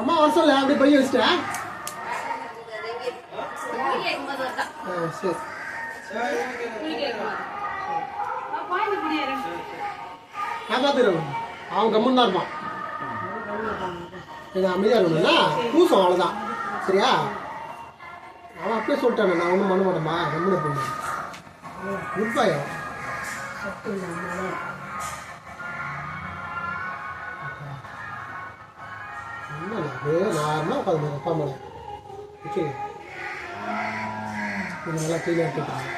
அம்மா வர சொல்ல அப்படி பைய வச்சுட்டேன். ஆ சரி. காப்பாத்துறவன் அவன் கம்முன்னு தான் இருப்பான். இது அமைதியாக இருக்கணும்னா பூசம் அவ்வளோதான் சரியா? அவன் அப்பயே சொல்லிட்டானே நான் ஒன்றும் பண்ண மாட்டேம்மா. கம்முன்னு பண்ணுவேன் குட் பாய் ஒன்றும் இல்லை அப்படியே நார்மலாக உட்காந்து அப்பா மேலே ஓகே இது நல்லா கீழே எடுத்துட்டாங்க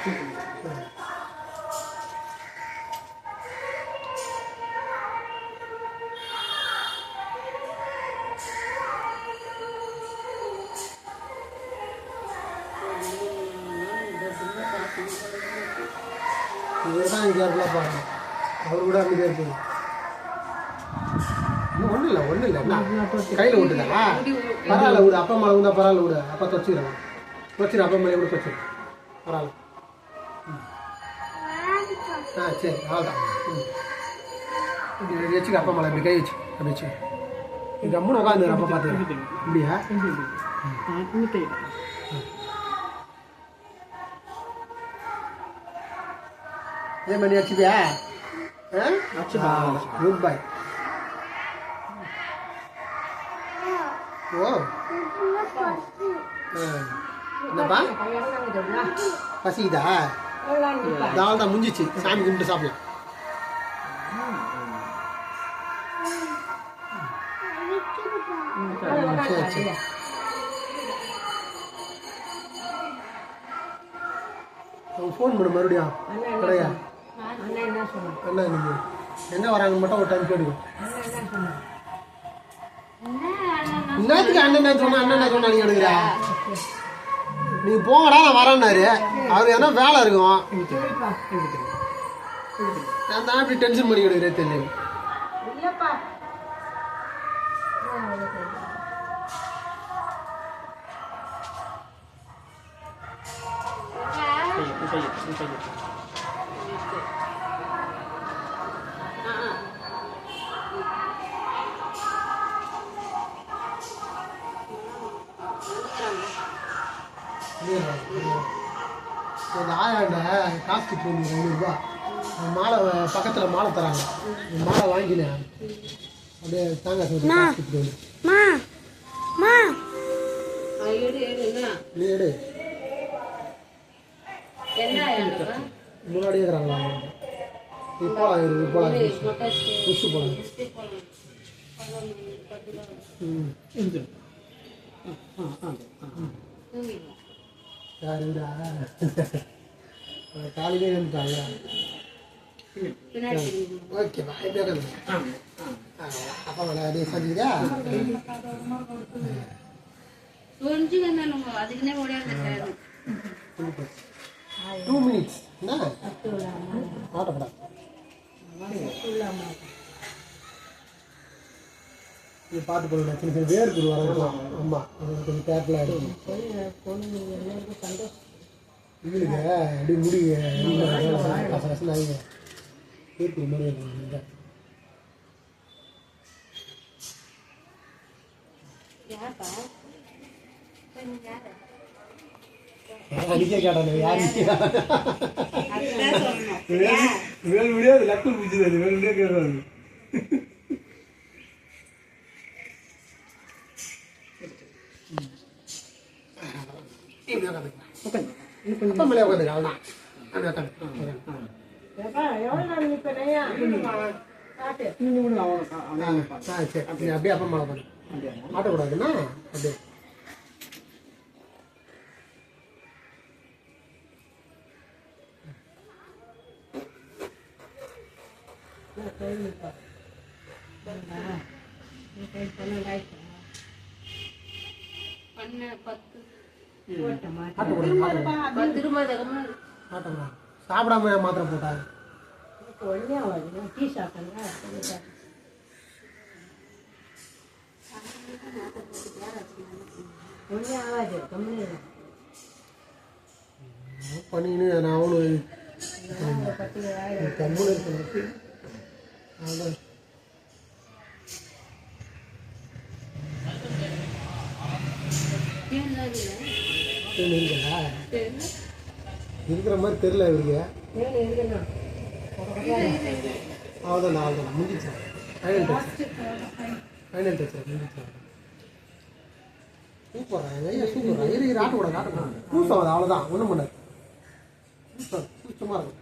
இவர் தான் கேர்ஃபுல்லாக பாருங்க அவர் கூட அமைதியாக இருப்பீங்க இன்னும் ஒன்றும் இல்லை ஒன்றும் இல்லை. என்ன கையில் விட்டுதா? பரவாயில்ல விடு. அப்பா மேலே விடா பரவாயில்ல விடு. அப்பா தொச்சிடுறேன் தொச்சிடு அப்பா மேலே கூட தொச்சிடு பரவாயில்ல. ஆ சரி அவ்வளோதான் ம். இப்படி வச்சுக்க அப்பா மேலே இப்படி கை வச்சு அப்படி வச்சு கம்முன்னு உட்காந்து அப்பா பார்த்து இப்படியா? இதே மாதிரி வச்சுப்பியா? ஆ? குட் பை என்னப்பா? பசிக்குதா? தால் தான் முடிஞ்சிச்சு சாமி கும்பிட்டு சாப்பிடலாம். சரி சரி ஃபோன் பண்ணு மறுபடியும். கிடையா? அண்ணா நீங்கள் எங்கே வராங்க மட்டும் ஒரு டைம் கேட்டுக்கோ. என்னத்துக்கு அண்ணன் சொன்னா? அண்ணன் சொன்னா நீங்க எடுக்கிறா நீங்க போங்கடா நான் வரேன்னாரு. அவருக்கு என்ன வேலை இருக்கும். நான் தான் அப்படி டென்ஷன் பண்ணி எடுக்கிறே தெரியல. இந்த ஆயாண்ட காசு கொடுத்து ஐநூறுரூபா மாலை பக்கத்தில் மாலை தராங்க. மாலை வாங்கினேன். அப்படியே தாங்க காசு கொடுத்துட்டு வந்து. மா. மா நீ எடு. முன்னாடியே இருக்கிறாங்களா இரு போகலாம் புஷு போகலாம் ம். யாருடா? காலையிலே வந்துட்டாங்க ஓகேப்பா அப்பா மேலே அப்படியே சந்திக்கிறியா டூ மினிட்ஸ் என்ன? ஆட்டப்படா நீ பார்த்து போடுங்க சின்ன சின்ன வர இருக்கும் ஆமாம் அது கொஞ்சம் கேர்ஃபுல்லாக இருக்கும். இவளுக்கு அப்படி முடிங்க. கச கசன்னு ஆகுங்க வேர்க்குரு மாதிரி அடிக்க கேட்டானே. யார் வேல் முடியாது. லக்கு முடிச்சது அது வேல் முடியாது கேட்கறாரு அப்பா மேலே உட்காந்து அவ்வளோதான் அது உட்காந்து ஆ சரி அப்படி அப்படியே அப்பா மேலே உட்காந்து மாட்டக்கூடாதுன்னா அப்படியே மாட்டக்கூடாது மாட்டக்கூடாது சாப்பிடாம மாத்திரை போட்டாங்க பண்ணின்னு நான் அவனு கம்முன்னு இருக்கணும் அதான். இருக்கிற மாதிரி தெரியல இவருக்கு. அவ்வளோதான் அவ்வளோதான் முடிஞ்சிச்சு? ஃபைனல் டச் ஃபைனல் டச் முடிஞ்சிச்சு? சூப்பரா ஐயா சூப்பரா. இரு இரு ஆட்ட கூடாது ஆட்ட பூசம் அது அவ்வளோதான் ஒன்றும் பண்ணாது. பூசம் பூசமாக இருக்கும்.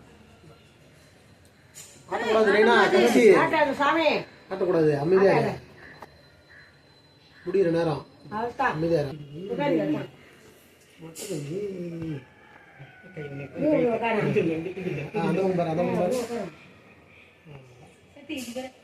ஆட்டக்கூடாது ரெய்னா கடைசி. சாமி. ஆட்டக்கூடாது அமைதியாக இரு. முடியிற நேரம். அமைதியாக Anong ba? Anong ba? Sa tiga.